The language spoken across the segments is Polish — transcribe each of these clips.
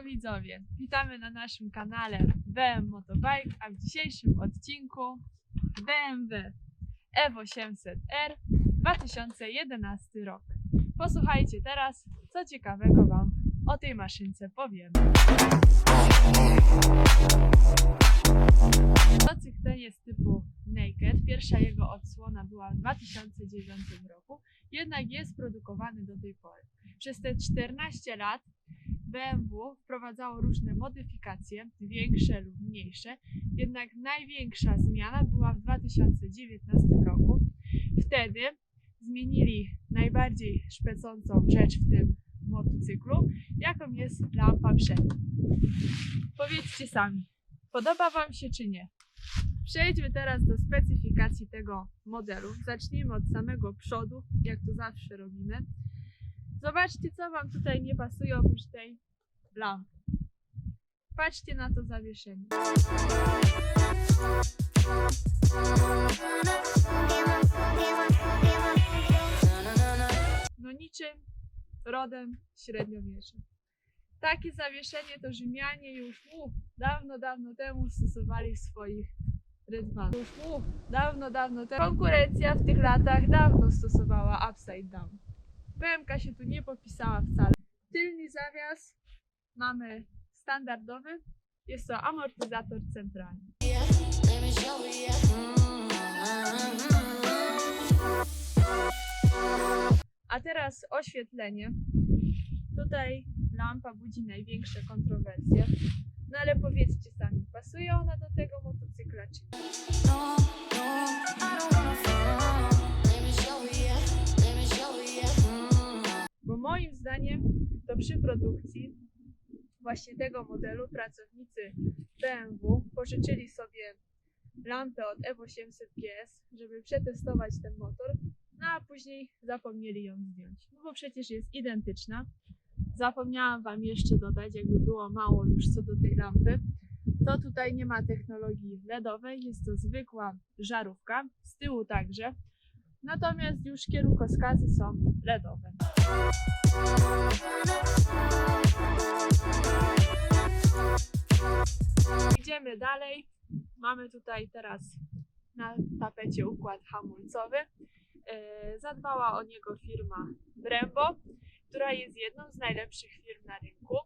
Widzowie, witamy na naszym kanale BM Motobike, a w dzisiejszym odcinku BMW Evo 800R 2011 rok. Posłuchajcie teraz, co ciekawego Wam o tej maszynce powiem. Motocykl ten jest typu Naked. Pierwsza jego odsłona była w 2009 roku, jednak jest produkowany do tej pory. Przez te 14 lat BMW wprowadzało różne modyfikacje, większe lub mniejsze, jednak największa zmiana była w 2019 roku. Wtedy zmienili najbardziej szpecącą rzecz w tym motocyklu, jaką jest lampa przednia. Powiedzcie sami, podoba Wam się czy nie? Przejdźmy teraz do specyfikacji tego modelu. Zacznijmy od samego przodu, jak to zawsze robimy. Zobaczcie, co Wam tutaj nie pasuje oprócz tej lampy. Patrzcie na to zawieszenie. No niczym rodem średniowiecza. Takie zawieszenie to Rzymianie już u, dawno, dawno temu stosowali w swoich rydwanach. Już u, dawno, dawno temu. Konkurencja w tych latach dawno stosowała upside down. BMK się tu nie popisała wcale. Tylny zawias mamy standardowy. Jest to amortyzator centralny. A teraz oświetlenie. Tutaj lampa budzi największe kontrowersje. No ale powiedzcie sami, pasuje ona do tego motocykla czy nie? Bo moim zdaniem to przy produkcji właśnie tego modelu pracownicy BMW pożyczyli sobie lampę od Evo 800 GS, żeby przetestować ten motor, no a później zapomnieli ją zdjąć. No bo przecież jest identyczna. Zapomniałam Wam jeszcze dodać, jakby było mało już co do tej lampy, to tutaj nie ma technologii LEDowej, jest to zwykła żarówka, z tyłu także. Natomiast już kierunkowskazy są LEDowe. Idziemy dalej. Mamy tutaj teraz na tapecie układ hamulcowy. E, Zadbała o niego firma Brembo, która jest jedną z najlepszych firm na rynku.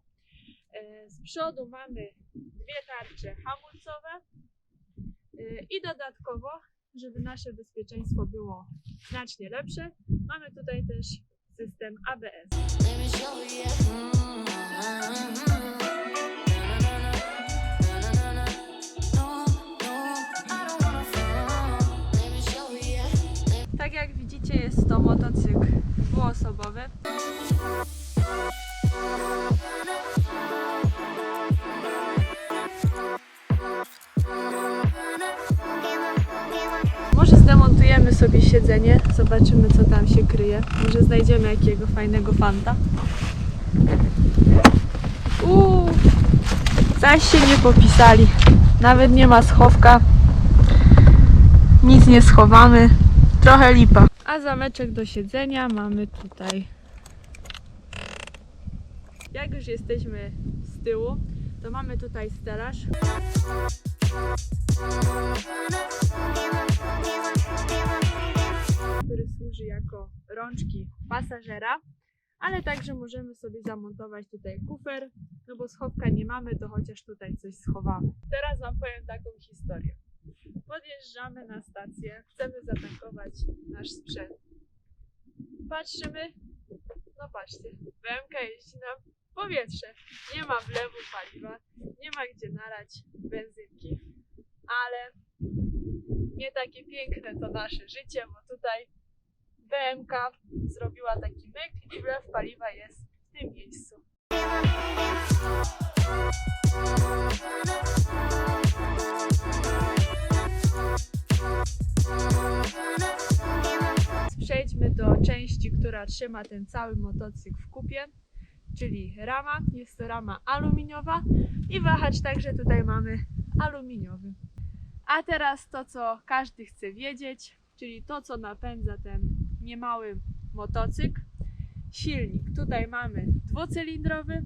E, Z przodu mamy dwie tarcze hamulcowe e, i dodatkowo, żeby nasze bezpieczeństwo było znacznie lepsze, mamy tutaj też system ABS. Jest to motocykl dwuosobowy. Może zdemontujemy sobie siedzenie, zobaczymy co tam się kryje. Może znajdziemy jakiego fajnego fanta. Uuu, zaś się nie popisali. Nawet nie ma schowka. Nic nie schowamy. Trochę lipa. A zameczek do siedzenia mamy tutaj. Jak już jesteśmy z tyłu, to mamy tutaj stelaż. który służy jako rączki pasażera, ale także możemy sobie zamontować tutaj kufer, no bo schowka nie mamy, to chociaż tutaj coś schowamy. Teraz Wam powiem taką historię. Podjeżdżamy na stację, chcemy zatankować nasz sprzęt. Patrzymy, no patrzcie, BMK jeździ nam powietrze. Nie ma wlewu paliwa, nie ma gdzie nalać benzynki, ale nie takie piękne to nasze życie, bo tutaj BMK zrobiła taki myk i wlew paliwa jest w tym miejscu. Do części, która trzyma ten cały motocykl w kupie, czyli rama. Jest to rama aluminiowa i wahacz także tutaj mamy aluminiowy. A teraz to, co każdy chce wiedzieć, czyli to, co napędza ten niemały motocykl. Silnik. Tutaj mamy dwucylindrowy.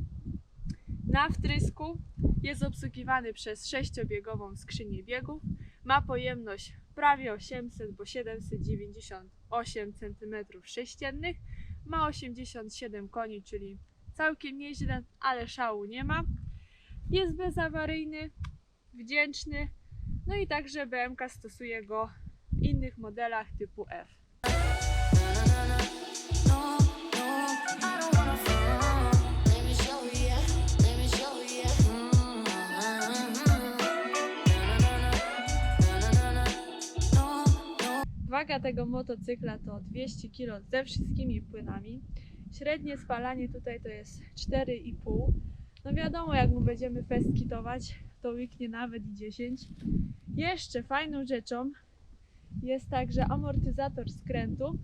Na wtrysku jest obsługiwany przez sześciobiegową skrzynię biegów. Ma pojemność prawie 800, bo 798 cm3. Ma 87 koni, czyli całkiem nieźle, ale szału nie ma. Jest bezawaryjny, wdzięczny. No i także BMK stosuje go w innych modelach typu F. Waga tego motocykla to 200 kg ze wszystkimi płynami. Średnie spalanie tutaj to jest 4,5. No wiadomo, jak mu będziemy festkitować, to łyknie nawet i 10. Jeszcze fajną rzeczą jest także amortyzator skrętu,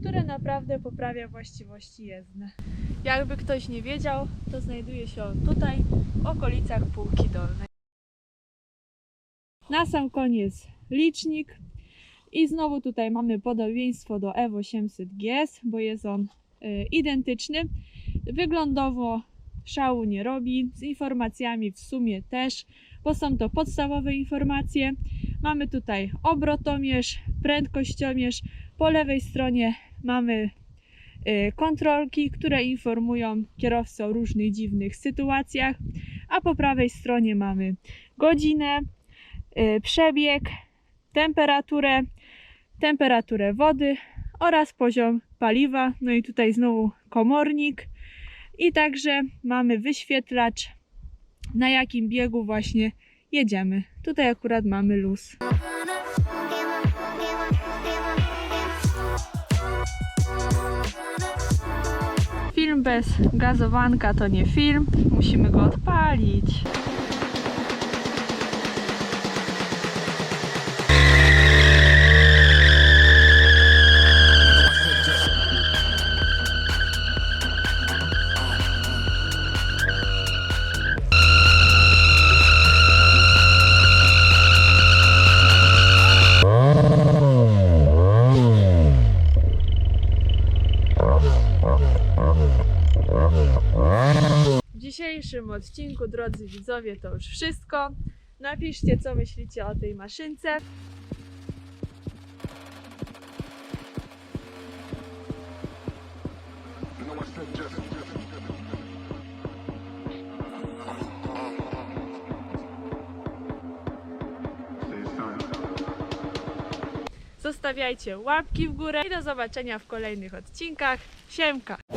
który naprawdę poprawia właściwości jezdne. Jakby ktoś nie wiedział, to znajduje się on tutaj, w okolicach półki dolnej. Na sam koniec licznik, i znowu tutaj mamy podobieństwo do Evo 800 GS, bo jest on y, identyczny. Wyglądowo szału nie robi, z informacjami w sumie też, bo są to podstawowe informacje. Mamy tutaj obrotomierz, prędkościomierz, po lewej stronie mamy y, kontrolki, które informują kierowcę o różnych dziwnych sytuacjach, a po prawej stronie mamy godzinę, y, przebieg, temperaturę, temperaturę wody oraz poziom paliwa. No i tutaj znowu komornik. I także mamy wyświetlacz, na jakim biegu właśnie jedziemy. Tutaj akurat mamy luz. Film bez gazowanka to nie film. Musimy go odpalić. Dzisiejszym odcinku, drodzy widzowie, to już wszystko. Napiszcie, co myślicie o tej maszynce. Zostawiajcie łapki w górę i do zobaczenia w kolejnych odcinkach. Siemka!